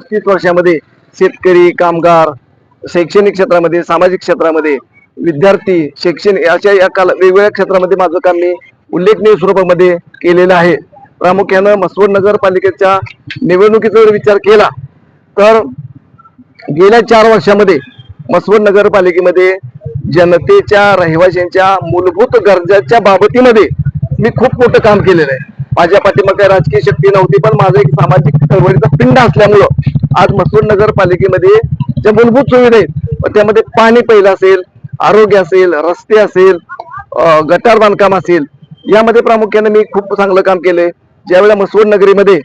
पस्तीस वर्षामध्ये शेतकरी कामगार शैक्षणिक क्षेत्रामध्ये सामाजिक क्षेत्रामध्ये विद्यार्थी शैक्षणिक अशा या काल वेगवेगळ्या क्षेत्रामध्ये माझं काम मी उल्लेखनीय स्वरूपामध्ये केलेलं आहे. प्रामुख्यानं मसवड नगरपालिकेच्या निवडणुकीचा जर विचार केला तर गेल्या चार वर्षामध्ये मसवड नगरपालिकेमध्ये जनतेच्या रहिवाशांच्या मूलभूत गरजाच्या बाबतीमध्ये मी खूप मोठं काम केलेलं आहे. माझ्या पाठीमध्ये काही राजकीय शक्ती नव्हती पण माझं एक सामाजिक चळवळीचा पिंड असल्यामुळं आज मसूर नगरपालिकेमध्ये ज्या मूलभूत सुविधा आहेत त्यामध्ये पाणी पहिलं असेल आरोग्य असेल रस्ते असेल गटार बांधकाम असेल यामध्ये प्रामुख्याने मी खूप चांगलं काम केलंय. ज्यावेळेला मसूर नगरीमध्ये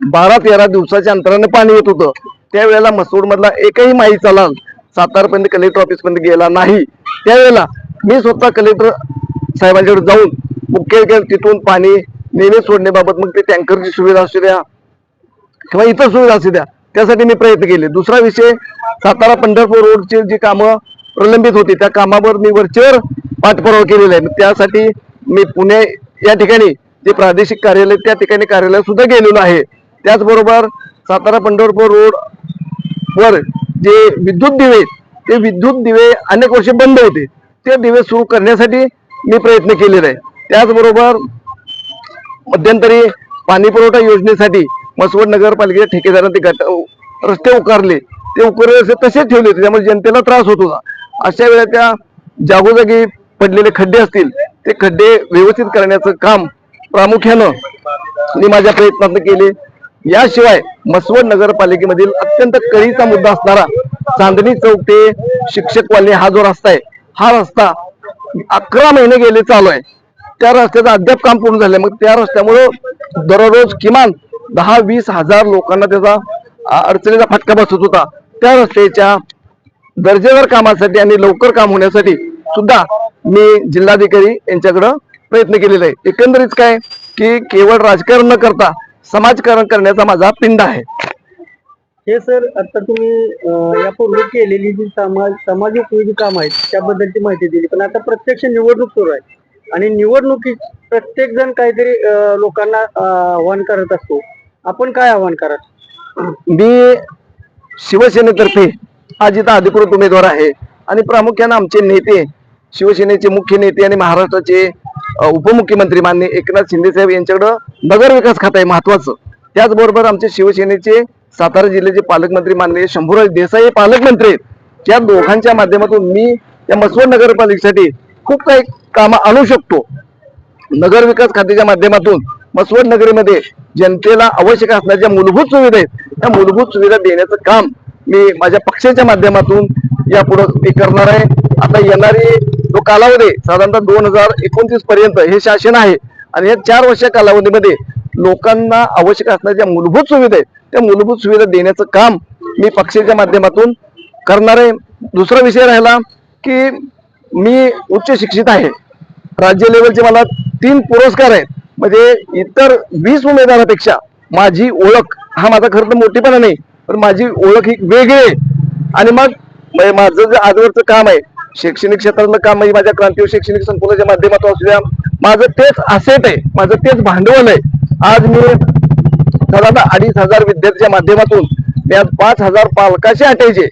बारा तेरा दिवसाच्या अंतराने पाणी येत होतं त्यावेळेला मसूर मधला एकही माई चलान सातारपर्यंत कलेक्टर ऑफिसमध्ये गेला नाही. त्यावेळेला मी स्वतः कलेक्टर साहेबांच्याकडे जाऊन मुख्य तिथून पाणी नेहमी सोडण्याबाबत मग ते टँकरची सुविधा असू द्या किंवा इतर सुविधा असू द्या त्यासाठी मी प्रयत्न केले. दुसरा विषय सातारा पंढरपूर रोडची जी कामं प्रलंबित होती त्या कामावर मी वरचेवर पाठपुरावा केलेला आहे. त्यासाठी मी पुणे या ठिकाणी जे प्रादेशिक कार्यालय त्या ठिकाणी कार्यालय सुद्धा गेलेलो आहे. त्याचबरोबर सातारा पंढरपूर रोड वर जे विद्युत दिवे आहेत, ते विद्युत दिवे अनेक वर्ष बंद होते. ते दिवे सुरू करण्यासाठी मी प्रयत्न केलेला आहे. त्याचबरोबर मध्यंतरी पाणी पुरवठा योजनेसाठी मसवड नगरपालिकेच्या ठेकेदारांनी ते गट रस्ते उकारले. ते उकारले असे तसेच ठेवले होते. त्यामुळे जनतेला त्रास होत होता. अशा वेळा त्या जागोजागी पडलेले खड्डे असतील ते खड्डे व्यवस्थित करण्याचं काम प्रामुख्यानं मी माझ्या प्रयत्नातून केले. याशिवाय मसवड नगरपालिकेमधील अत्यंत कळीचा मुद्दा असणारा चांदणी चौक ते शिक्षक वाले हा जो रस्ता आहे हा रस्ता अकरा महिने गेले चालू आहे. त्या रस्त्याचं अद्याप काम पूर्ण झालंय मग त्या रस्त्यामुळं दररोज किमान दहा वीस हजार लोकांना त्याचा अडचणीचा फटका बसत होता. त्या रस्त्याच्या दर्जेदार कामासाठी आणि लवकर काम होण्यासाठी सुद्धा मी जिल्हाधिकारी यांच्याकडं प्रयत्न केलेला आहे. एकंदरीत काय की केवळ राजकारण न करता समाजकारण करण्याचा माझा पिंड आहे. हे सर आता तुम्ही यापूर्वी केलेली जी समाज समाज उपयोगी काम आहेत त्याबद्दलची माहिती दिली. पण आता प्रत्यक्ष निवडणूक सुरू आहे. आणि निवडणुकीत प्रत्येक जण काहीतरी अं, लोकांना आव्हान करत असतो. आपण काय आव्हान कराल? मी शिवसेनेतर्फे हा जिथं अधिकृत उमेदवार आहे. आणि प्रामुख्यानं आमचे नेते शिवसेनेचे मुख्य नेते आणि महाराष्ट्राचे उपमुख्यमंत्री मान्य एकनाथ शिंदे साहेब यांच्याकडं नगर विकास खातं आहे महत्वाचं. त्याचबरोबर आमचे शिवसेनेचे सातारा जिल्ह्याचे पालकमंत्री माननीय शंभूराज देसाई पालकमंत्री या त्या दोघांच्या माध्यमातून मी या मसवड नगरपालिकेसाठी खूप काही कामं आणू शकतो. नगर विकास खात्याच्या माध्यमातून मसवड नगरीमध्ये जनतेला आवश्यक असणाऱ्या ज्या मूलभूत सुविधा आहेत त्या मूलभूत सुविधा देण्याचं काम मी माझ्या पक्षाच्या माध्यमातून यापुढे मी करणार आहे. आता येणारी जो कालावधी आहे, साधारणतः दोन हजार एकोणतीस पर्यंत हे शासन आहे. आणि या चार वर्ष कालावधीमध्ये लोकांना आवश्यक असणाऱ्या ज्या मूलभूत सुविधा आहेत त्या मूलभूत सुविधा देण्याचं काम मी पक्षाच्या माध्यमातून करणार आहे. दुसरा विषय राहिला की मी उच्च शिक्षित आहे. राज्य लेवलचे मला तीन पुरस्कार आहेत. म्हणजे इतर वीस उमेदवारापेक्षा माझी ओळख हा माझा खरं तर मोठेपणा नाही पण माझी ओळख ही वेगळी आहे. आणि मग म्हणजे माझं जे आजवरचं काम आहे शैक्षणिक क्षेत्रातलं काम आहे माझ्या क्रांतीय शैक्षणिक संकुलाच्या माध्यमातून असू द्या माझं तेच असेट आहे माझं तेच भांडवल आहे. आज मी साधारण अडीच हजार विद्यार्थ्यांच्या माध्यमातून मी आज पाच हजार पालकाशी आटायचे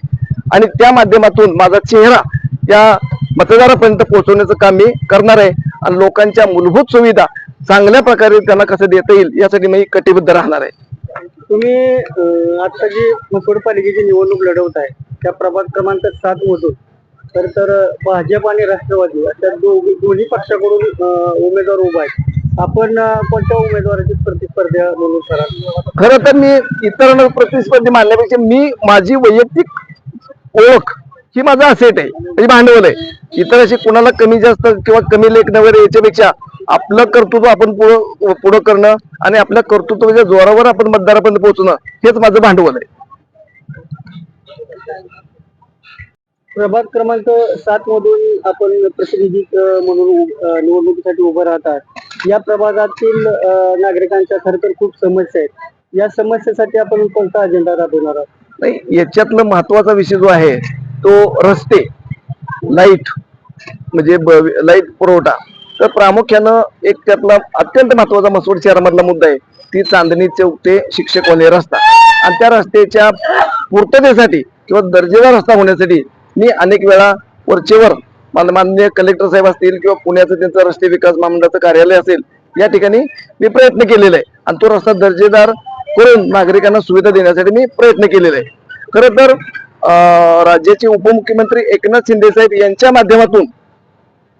आणि त्या माध्यमातून माझा चेहरा या मतदारापर्यंत पोहोचवण्याचं काम मी करणार आहे. आणि लोकांच्या मूलभूत सुविधा चांगल्या प्रकारे त्यांना कसं देता येईल यासाठी मी कटिबद्ध राहणार आहे. तुम्ही अं, आता जी मसवड पालिकेची निवडणूक लढवत आहे त्या प्रभाग क्रमांक सात मधून तर तर भाजप आणि राष्ट्रवादी अशा दोघी दोन्ही पक्षाकडून अं, उमेदवार उभा आहेत. आपण अं, कोणत्या उमेदवाराची प्रतिस्पर्धा म्हणून कराल खरं तर मी इतरांना प्रतिस्पर्धी मानण्यापेक्षा मी माझी वैयक्तिक ओळख ही माझा असेट आहे म्हणजे भांडवल आहे. इतर अशी कुणाला कमी जास्त किंवा कमी लेखणं वगैरे याच्यापेक्षा आपलं कर्तृत्व आपण पुढं पुढं करणं आणि आपल्या कर्तृत्वाच्या जोरावर आपण मतदारापर्यंत पोहोचणं हेच माझं भांडवल आहे. प्रभाग क्रमांक सात मधून आपण प्रतिनिधी म्हणून निवडणुकीसाठी उभं राहतात. या प्रभागातील नागरिकांच्या खरं तर खूप समस्या आहेत. या समस्येसाठी आपण कोणता अजेंडा राबवणार आहोत? नाही याच्यातला महत्त्वाचा विषय जो आहे तो रस्ते लाइट म्हणजे लाइट पुरवठा. तर प्रामुख्यानं एक त्यातला अत्यंत महत्त्वाचा मसवड शहरामधला मुद्दा आहे. ती चांदणी चौक ते शिक्षक होणे रस्ता. आणि त्या रस्त्याच्या पूर्ततेसाठी किंवा दर्जेदार रस्ता होण्यासाठी मी अनेक वेळा वरचेवर मान- माननीय कलेक्टर साहेब असतील किंवा पुण्याचं त्यांचं रस्ते विकास महामंडळाचं कार्यालय असेल या ठिकाणी मी प्रयत्न केलेला आहे. आणि तो रस्ता दर्जेदार करून नागरिकांना सुविधा देण्यासाठी मी प्रयत्न केलेला आहे. खरं तर अं, राज्याचे उपमुख्यमंत्री एकनाथ शिंदे साहेब यांच्या माध्यमातून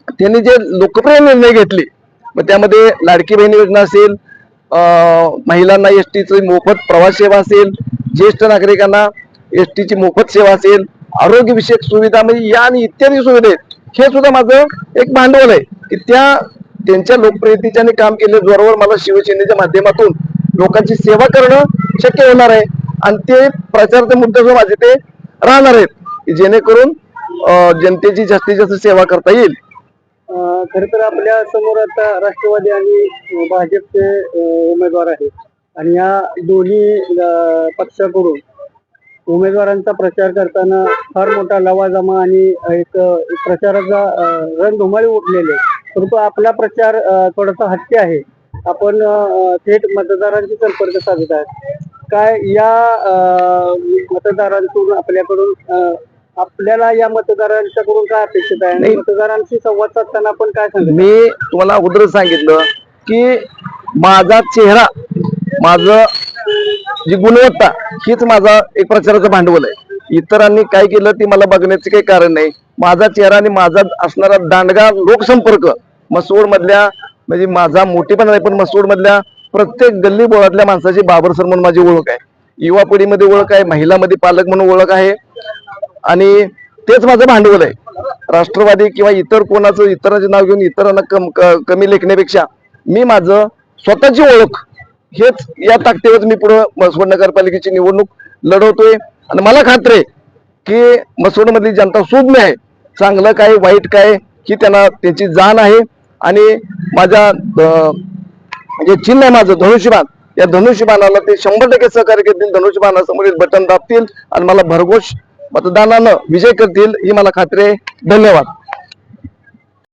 त्यांनी जे लोकप्रिय निर्णय घेतले मग त्यामध्ये लाडकी बहीण योजना असेल महिलांना एस टीची मोफत प्रवास सेवा असेल ज्येष्ठ नागरिकांना एस टीची मोफत सेवा असेल आरोग्यविषयक सुविधा म्हणजे या आणि इत्यादी सुविधा आहेत. हे सुद्धा माझं एक भांडवल आहे की त्या त्यांच्या लोकप्रियतेच्याने काम केले बरोबर मला शिवसेनेच्या माध्यमातून लोकांची सेवा करणं शक्य होणार आहे. आणि ते प्रचाराचे मुद्दे जो माझे ते राहणार आहेत जेणेकरून जनतेची जास्तीत जास्त सेवा करता येईल. खर तर आपल्यासमोर आता राष्ट्रवादी आणि भाजपचे उमेदवार आहेत. आणि या दोन्ही पक्षाकडून उमेदवारांचा प्रचार करताना फार मोठा लवाजमा आणि एक प्रचाराचा रंग रणधुमाळी उठलेले आहे. परंतु आपला प्रचार थोडासा हटके आहे. आपण थेट मतदारांशी संपर्क साधत आहे काय या मतदारांतून आपल्याकडून आपल्याला या मतदारांच्याकडून काय अपेक्षित आहे? नाही. मतदारांशी संवाद साधताना आपण काय सांगतो मी तुम्हाला अगोदर सांगितलं की माझा चेहरा माझं जी गुणवत्ता हीच माझा एक प्रचाराचं भांडवल आहे. इतरांनी काय केलं ती मला बघण्याचे काही कारण नाही. माझा चेहरा आणि माझा असणारा दांडगा लोकसंपर्क मसवड मधल्या म्हणजे माझा मोठेपणा नाही पण मसवड मधल्या प्रत्येक गल्ली बोळातल्या माणसाची बाबर सर म्हणून माझी ओळख आहे. युवा पिढीमध्ये ओळख आहे महिलामध्ये पालक म्हणून ओळख आहे. आणि तेच माझं भांडवल आहे. राष्ट्रवादी किंवा इतर कोणाचं इतरांचे नाव घेऊन इतरांना कम कमी लेखण्यापेक्षा मी माझं स्वतःची ओळख हेच या ताकदीवर मी पुढे मसवड नगरपालिकेची निवडणूक लढवतोय. आणि मला खात्री आहे की मसवडमधली जनता सुज्ञ आहे. चांगलं काय वाईट काय ही त्यांना त्याची जाण आहे. आणि माझ्या जे म्हणजे चिन्ह आहे माझं धनुष्यबाण. या धनुष्यबाणाला ते शंभर टक्के सहकार्य करतील धनुष्यबाणासमोरील बटन दाबतील आणि मला भरघोष मतदानानं विजय करतील ही मला खात्री आहे. धन्यवाद.